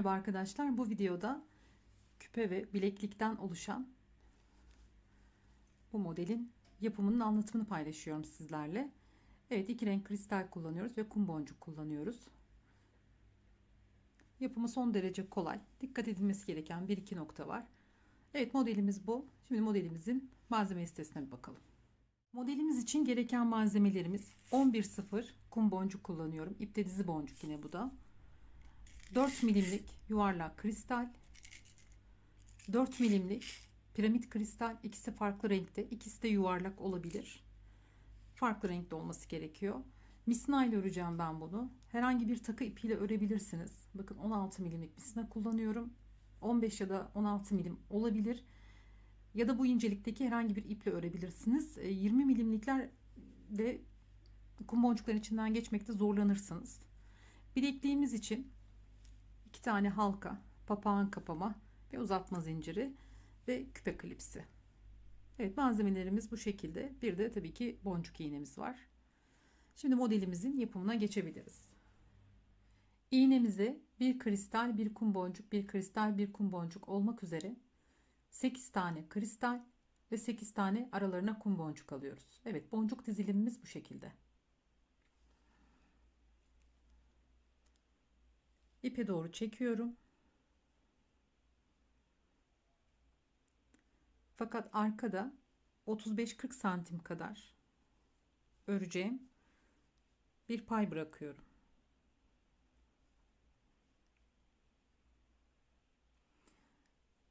Merhaba arkadaşlar. Bu videoda küpe ve bileklikten oluşan bu modelin yapımının anlatımını paylaşıyorum sizlerle. Evet iki renk kristal kullanıyoruz ve kum boncuk kullanıyoruz. Yapımı son derece kolay. Dikkat edilmesi gereken bir iki nokta var. Evet modelimiz bu. Şimdi modelimizin malzeme listesine bir bakalım. Modelimiz için gereken malzemelerimiz 11.0 kum boncuk kullanıyorum. İpte dizi boncuk yine bu da. 4 milimlik yuvarlak kristal. 4 milimlik piramit kristal. İkisi farklı renkte ikisi de yuvarlak olabilir. Farklı renkte olması gerekiyor. Misina ile öreceğim ben bunu. Herhangi bir takı ipiyle örebilirsiniz. Bakın 16 milimlik misina kullanıyorum. 15 ya da 16 milim olabilir. Ya da bu incelikteki herhangi bir iple örebilirsiniz. 20 milimlikler de kum boncukların içinden geçmekte zorlanırsınız. Bilekliğimiz için iki tane halka, papağan kapama ve uzatma zinciri ve küpe klipsi. Evet malzemelerimiz bu şekilde. Bir de tabii ki boncuk iğnemiz var. Şimdi modelimizin yapımına geçebiliriz. İğnemize bir kristal, bir kum boncuk, bir kristal, bir kum boncuk olmak üzere 8 tane kristal ve 8 tane aralarına kum boncuk alıyoruz. Evet boncuk dizilimimiz bu şekilde. İpe doğru çekiyorum. Fakat arkada 35-40 santim kadar öreceğim bir pay bırakıyorum.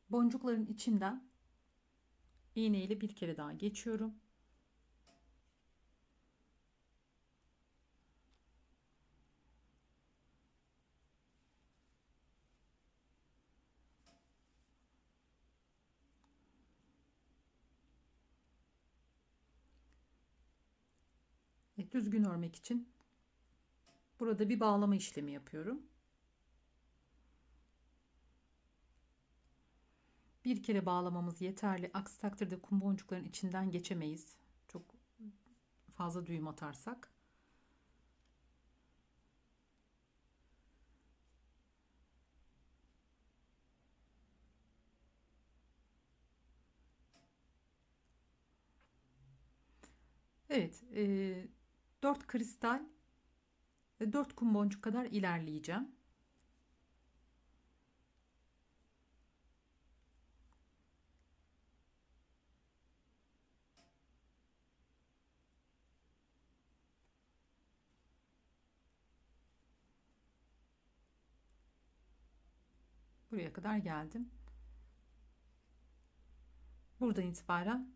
Boncukların içinden iğne ile bir kere daha geçiyorum. Düzgün örmek için burada bir bağlama işlemi yapıyorum. Bir kere bağlamamız yeterli. Aksi takdirde kum boncukların içinden geçemeyiz. Çok fazla düğüm atarsak. Evet, e, 4 kristal ve 4 kum boncuk kadar ilerleyeceğim. Buraya kadar geldim. Buradan itibaren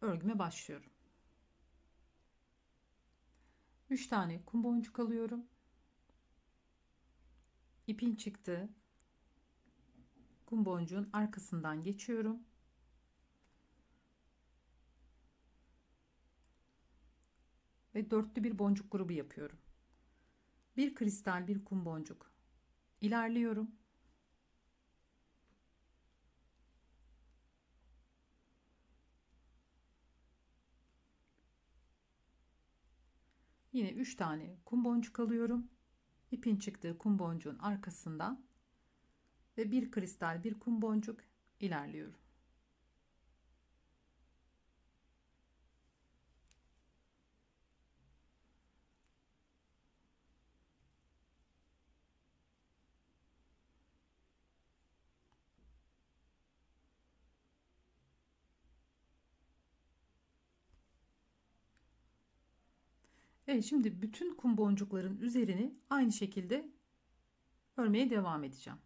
örgüme başlıyorum. 3 tane kum boncuk alıyorum. İpin çıktı. Kum boncuğun arkasından geçiyorum. Ve dörtlü bir boncuk grubu yapıyorum. Bir kristal, bir kum boncuk. İlerliyorum. Yine 3 tane kum boncuk alıyorum. İpin çıktığı kum boncuğun arkasından ve bir kristal bir kum boncuk ilerliyorum. Evet şimdi bütün kum boncukların üzerini aynı şekilde örmeye devam edeceğim.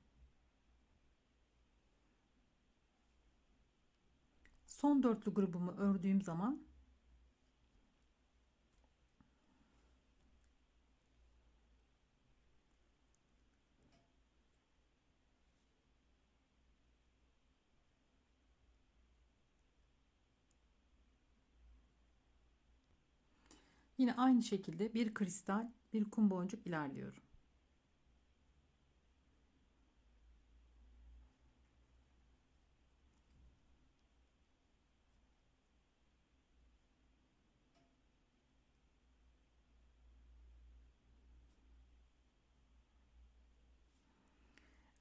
Son dörtlü grubumu ördüğüm zaman Yine aynı şekilde bir kristal, bir kum boncuk ilerliyorum.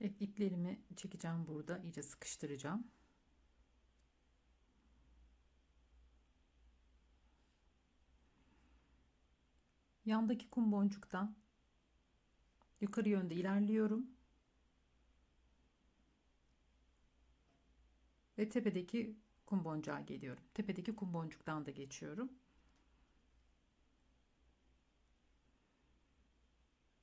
Evet, iplerimi çekeceğim burada. iyice sıkıştıracağım. Yandaki kum boncuktan yukarı yönde ilerliyorum. Ve tepedeki kum boncuğa geliyorum. Tepedeki kum boncuktan da geçiyorum.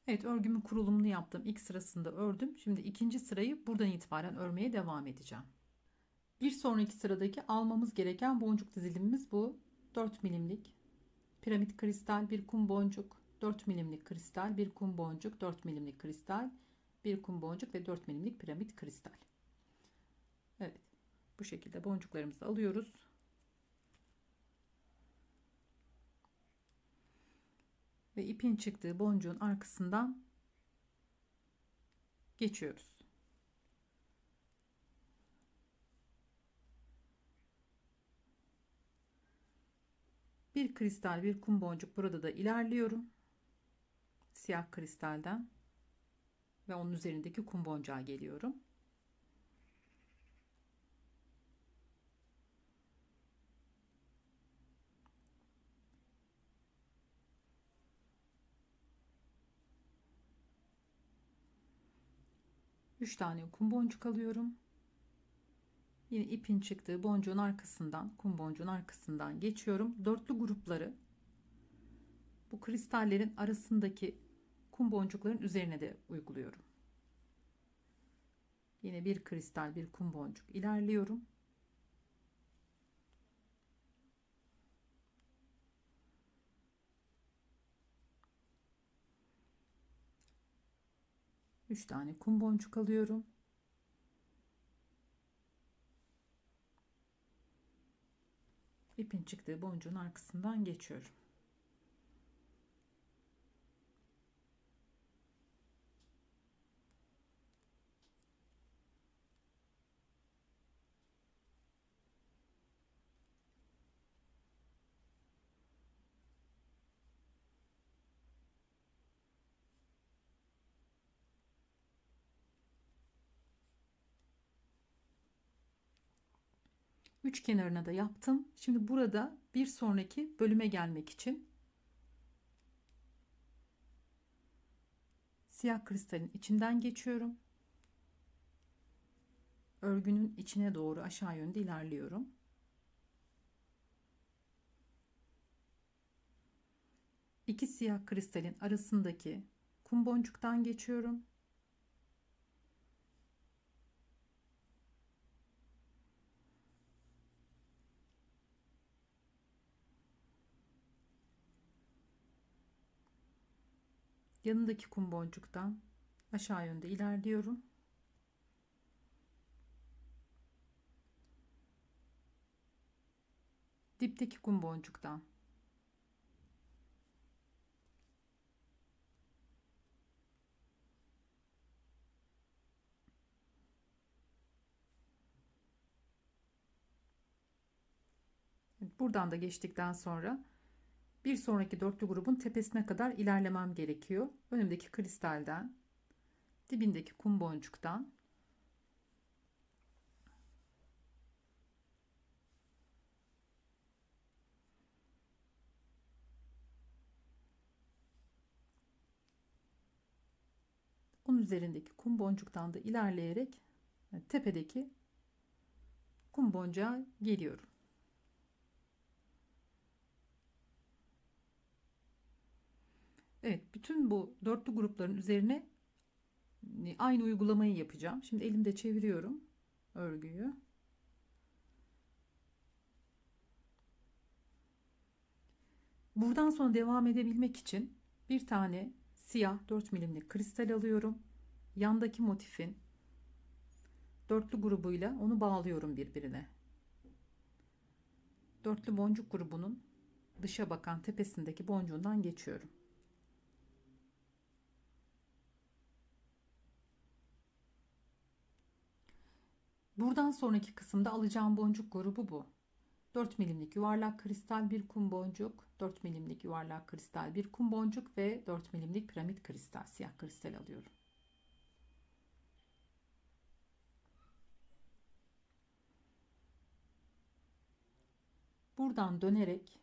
Evet örgümün kurulumunu yaptım. İlk sırasında ördüm. Şimdi ikinci sırayı buradan itibaren örmeye devam edeceğim. Bir sonraki sıradaki almamız gereken boncuk dizilimimiz bu. 4 milimlik piramit kristal bir kum boncuk 4 milimlik kristal bir kum boncuk 4 milimlik kristal bir kum boncuk ve 4 milimlik piramit kristal. Evet bu şekilde boncuklarımızı alıyoruz. Ve ipin çıktığı boncuğun arkasından geçiyoruz. Bir kristal bir kum boncuk burada da ilerliyorum. Siyah kristalden ve onun üzerindeki kum boncuğa geliyorum. Üç tane kum boncuk alıyorum. Yine ipin çıktığı boncuğun arkasından, kum boncuğun arkasından geçiyorum. Dörtlü grupları bu kristallerin arasındaki kum boncukların üzerine de uyguluyorum. Yine bir kristal, bir kum boncuk ilerliyorum. Üç tane kum boncuk alıyorum. İpin çıktığı boncuğun arkasından geçiyorum. Üç kenarına da yaptım. Şimdi burada bir sonraki bölüme gelmek için siyah kristalin içinden geçiyorum. Örgünün içine doğru aşağı yönde ilerliyorum. İki siyah kristalin arasındaki kum boncuktan geçiyorum. Yanındaki kum boncuktan aşağı yönde ilerliyorum. Dipteki kum boncuktan Buradan da geçtikten sonra bir sonraki dörtlü grubun tepesine kadar ilerlemem gerekiyor. Önümdeki kristalden, dibindeki kum boncuktan onun üzerindeki kum boncuktan da ilerleyerek tepedeki kum boncuğa geliyorum. Evet, bütün bu dörtlü grupların üzerine e, aynı uygulamayı yapacağım. Şimdi elimde çeviriyorum örgüyü. Buradan sonra devam edebilmek için bir tane siyah 4 milimlik kristal alıyorum. Yandaki motifin dörtlü grubuyla onu bağlıyorum birbirine. Dörtlü boncuk grubunun dışa bakan tepesindeki boncuğundan geçiyorum. Buradan sonraki kısımda alacağım boncuk grubu bu. 4 milimlik yuvarlak kristal bir kum boncuk, 4 milimlik yuvarlak kristal bir kum boncuk ve 4 milimlik piramit kristal, siyah kristal alıyorum. Buradan dönerek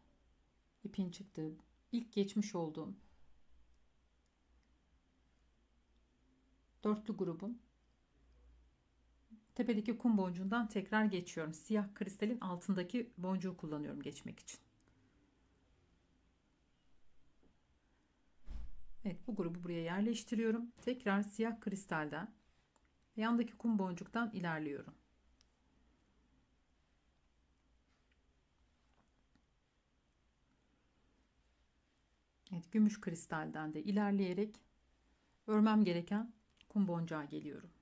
ipin çıktığı ilk geçmiş olduğum dörtlü grubun tepedeki kum boncuğundan tekrar geçiyorum. Siyah kristalin altındaki boncuğu kullanıyorum geçmek için. Evet bu grubu buraya yerleştiriyorum. Tekrar siyah kristalden yandaki kum boncuktan ilerliyorum. Evet, gümüş kristalden de ilerleyerek örmem gereken kum boncuğa geliyorum.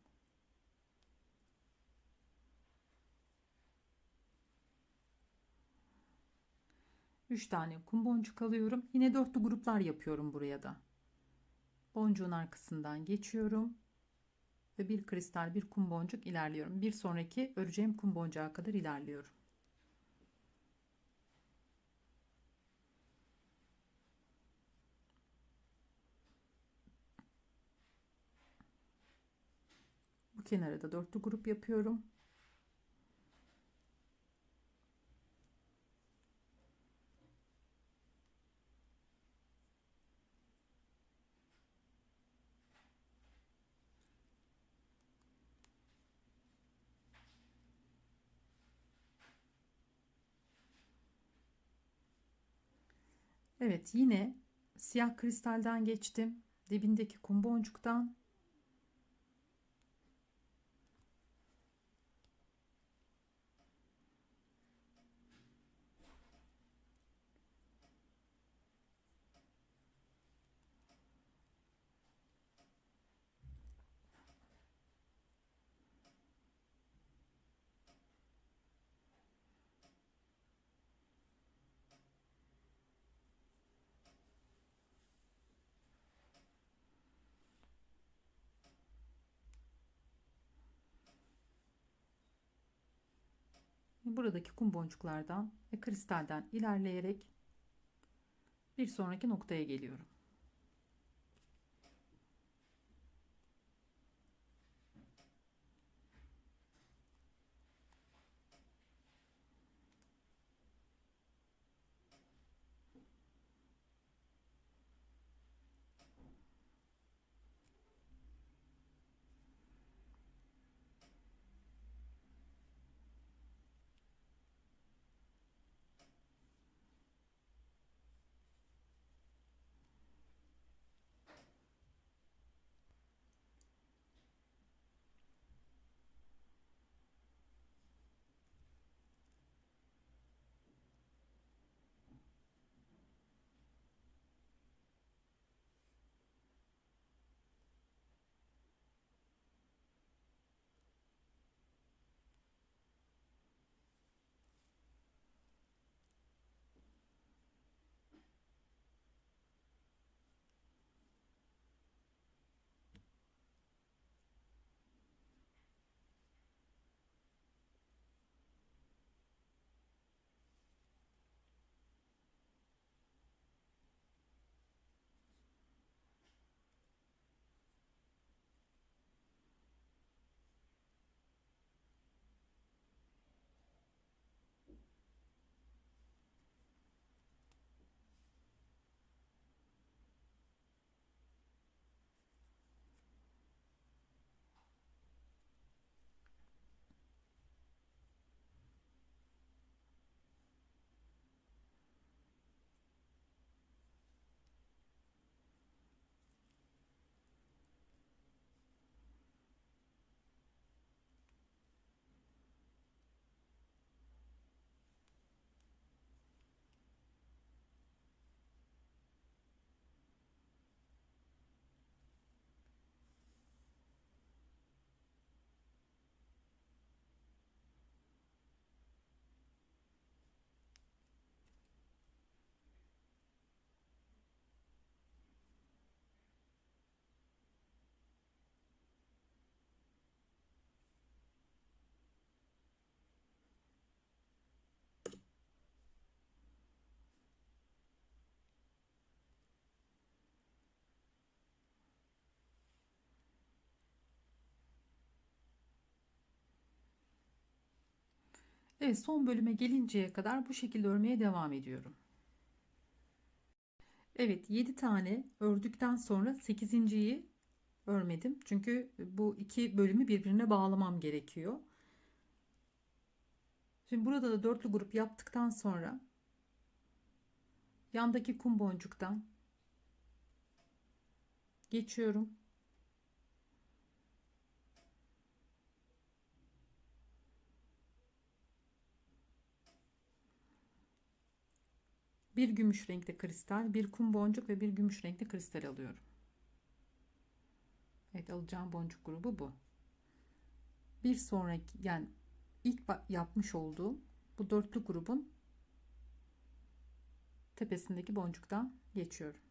Üç tane kum boncuk alıyorum. Yine dörtlü gruplar yapıyorum buraya da. Boncuğun arkasından geçiyorum ve bir kristal bir kum boncuk ilerliyorum. Bir sonraki öreceğim kum boncuğa kadar ilerliyorum. Bu kenara da dörtlü grup yapıyorum. Evet yine siyah kristalden geçtim. Dibindeki kum boncuktan buradaki kum boncuklardan ve kristalden ilerleyerek bir sonraki noktaya geliyorum. Evet son bölüme gelinceye kadar bu şekilde örmeye devam ediyorum. Evet 7 tane ördükten sonra 8.yi örmedim. Çünkü bu iki bölümü birbirine bağlamam gerekiyor. Şimdi burada da dörtlü grup yaptıktan sonra yandaki kum boncuktan geçiyorum. Bir gümüş renkli kristal, bir kum boncuk ve bir gümüş renkli kristal alıyorum. Evet alacağım boncuk grubu bu. Bir sonraki yani ilk yapmış olduğum bu dörtlü grubun tepesindeki boncuktan geçiyorum.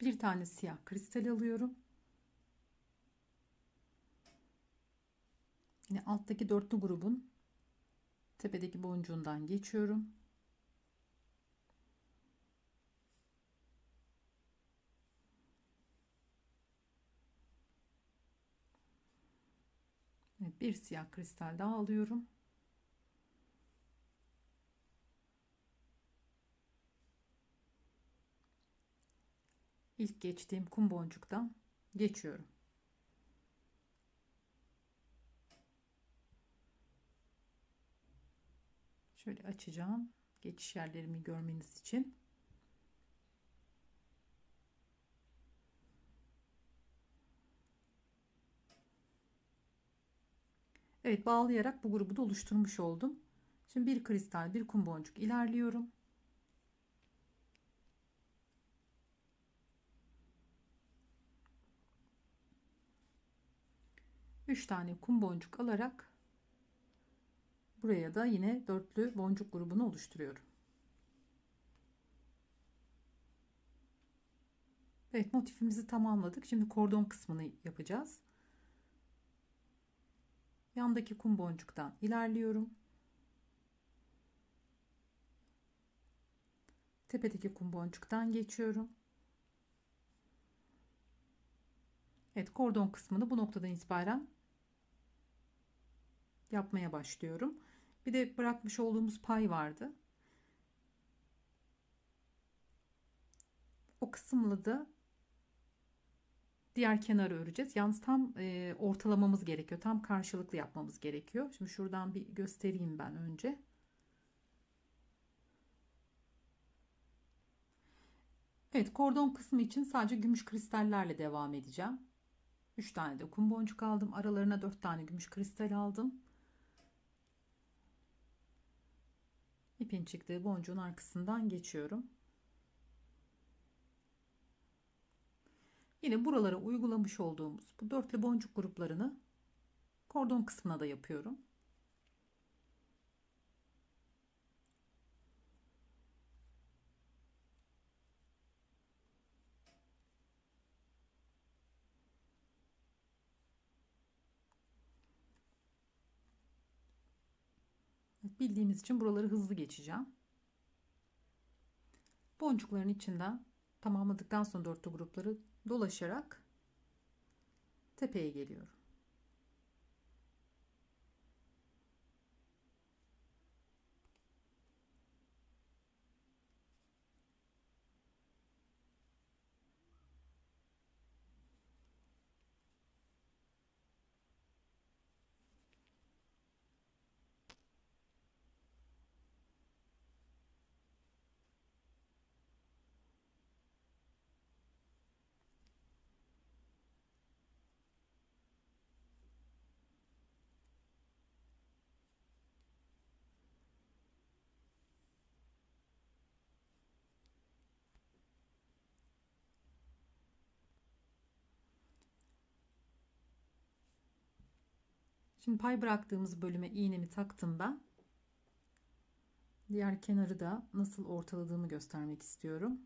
Bir tane siyah kristal alıyorum. Yine alttaki dörtlü grubun tepedeki boncuğundan geçiyorum. Bir siyah kristal daha alıyorum. İlk geçtiğim kum boncuktan geçiyorum. Şöyle açacağım. Geçiş yerlerimi görmeniz için. Evet bağlayarak bu grubu da oluşturmuş oldum. Şimdi bir kristal bir kum boncuk ilerliyorum. Üç tane kum boncuk alarak buraya da yine dörtlü boncuk grubunu oluşturuyorum. Evet motifimizi tamamladık. Şimdi kordon kısmını yapacağız. Yandaki kum boncuktan ilerliyorum. Tepedeki kum boncuktan geçiyorum. Evet kordon kısmını bu noktadan itibaren yapmaya başlıyorum. Bir de bırakmış olduğumuz pay vardı. O kısımlı da diğer kenarı öreceğiz. Yalnız tam e, ortalamamız gerekiyor. Tam karşılıklı yapmamız gerekiyor. Şimdi şuradan bir göstereyim ben önce. Evet kordon kısmı için sadece gümüş kristallerle devam edeceğim. 3 tane de kum boncuk aldım. Aralarına 4 tane gümüş kristal aldım. İpin çıktığı boncuğun arkasından geçiyorum. Yine buralara uygulamış olduğumuz bu dörtlü boncuk gruplarını kordon kısmına da yapıyorum. Bildiğimiz için buraları hızlı geçeceğim. Boncukların içinden tamamladıktan sonra dörtlü grupları dolaşarak tepeye geliyorum. Şimdi pay bıraktığımız bölüme iğnemi taktım ben. Diğer kenarı da nasıl ortaladığımı göstermek istiyorum.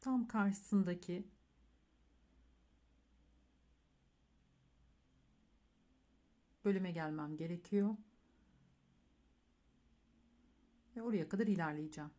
Tam karşısındaki bölüme gelmem gerekiyor. Ve oraya kadar ilerleyeceğim.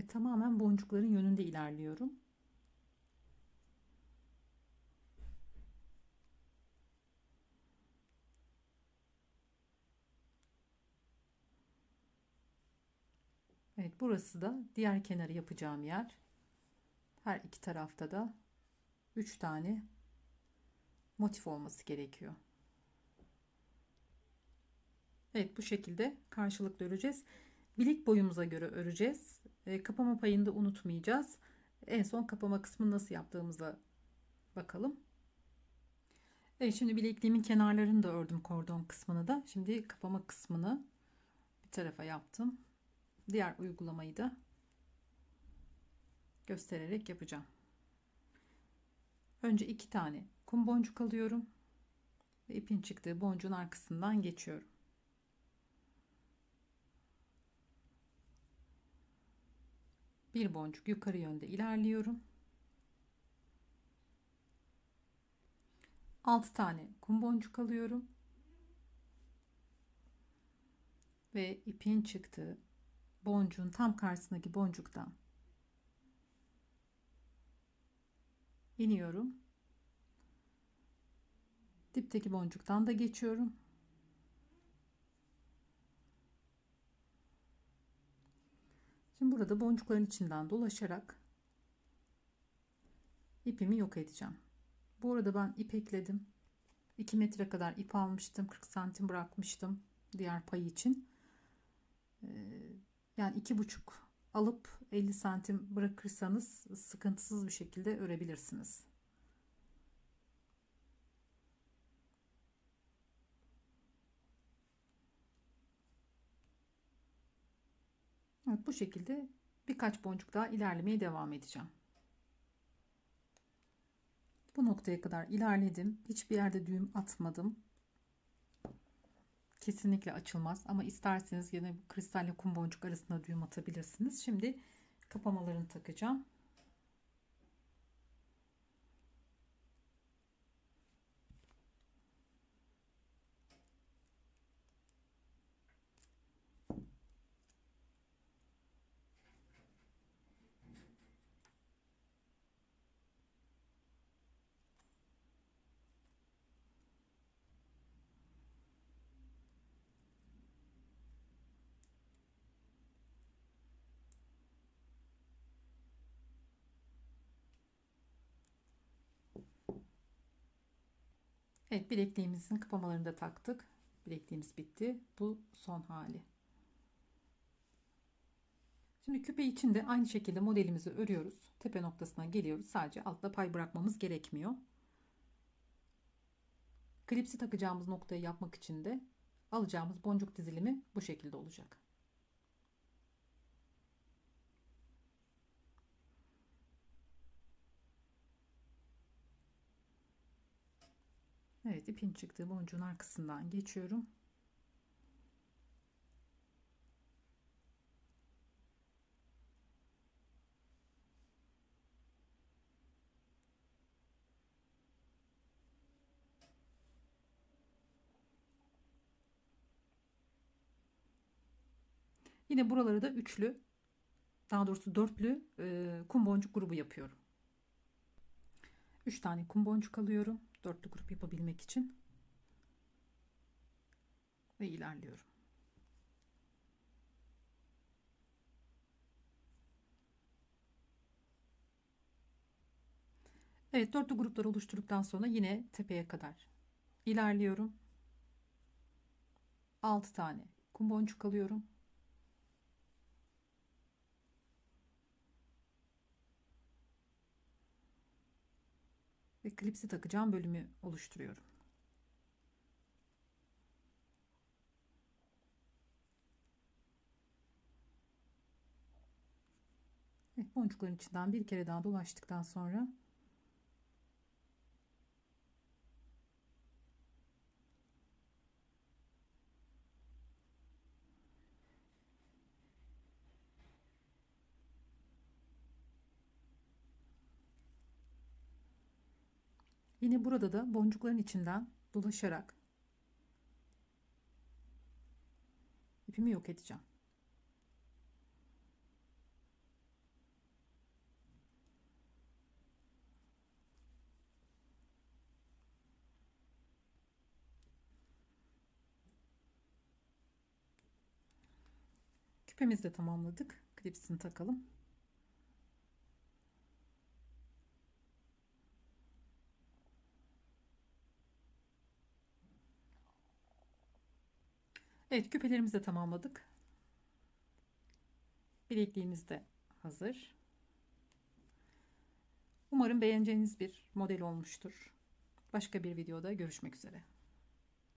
Ve tamamen boncukların yönünde ilerliyorum. Evet burası da diğer kenarı yapacağım yer. Her iki tarafta da 3 tane motif olması gerekiyor. Evet bu şekilde karşılıklı öreceğiz. Bilik boyumuza göre öreceğiz. E, kapama payını da unutmayacağız. En son kapama kısmını nasıl yaptığımıza bakalım. Evet şimdi bilekliğimin kenarlarını da ördüm kordon kısmını da. Şimdi kapama kısmını bir tarafa yaptım. Diğer uygulamayı da göstererek yapacağım. Önce iki tane kum boncuk alıyorum ve ipin çıktığı boncuğun arkasından geçiyorum. Bir boncuk yukarı yönde ilerliyorum. 6 tane kum boncuk alıyorum. Ve ipin çıktığı boncuğun tam karşısındaki boncuktan iniyorum. Dipteki boncuktan da geçiyorum. Şimdi burada boncukların içinden dolaşarak ipimi yok edeceğim. Bu arada ben ip ekledim. 2 metre kadar ip almıştım. 40 santim bırakmıştım diğer payı için. Ee, yani iki buçuk alıp 50 santim bırakırsanız sıkıntısız bir şekilde örebilirsiniz. Evet, bu şekilde birkaç boncuk daha ilerlemeye devam edeceğim. Bu noktaya kadar ilerledim. Hiçbir yerde düğüm atmadım. Kesinlikle açılmaz ama isterseniz yine kristalle kum boncuk arasında düğüm atabilirsiniz. Şimdi kapamalarını takacağım. Evet bilekliğimizin kapamalarını da taktık. Bilekliğimiz bitti. Bu son hali. Şimdi küpe için de aynı şekilde modelimizi örüyoruz. Tepe noktasına geliyoruz. Sadece altta pay bırakmamız gerekmiyor. Klipsi takacağımız noktayı yapmak için de alacağımız boncuk dizilimi bu şekilde olacak. Evet ipin çıktığı boncuğun arkasından geçiyorum. Yine buraları da üçlü daha doğrusu dörtlü e, kum boncuk grubu yapıyorum. 3 tane kum boncuk alıyorum. Dörtlü grup yapabilmek için. Ve ilerliyorum. Evet dörtlü gruplar oluşturduktan sonra yine tepeye kadar ilerliyorum. 6 tane kum boncuk alıyorum. Ve klipsi takacağım bölümü oluşturuyorum. Evet, boncukların içinden bir kere daha dolaştıktan sonra Yine burada da boncukların içinden dolaşarak ipimi yok edeceğim. Küpemizi de tamamladık. Klipsini takalım. Evet küpelerimizi de tamamladık. Bilekliğimiz de hazır. Umarım beğeneceğiniz bir model olmuştur. Başka bir videoda görüşmek üzere.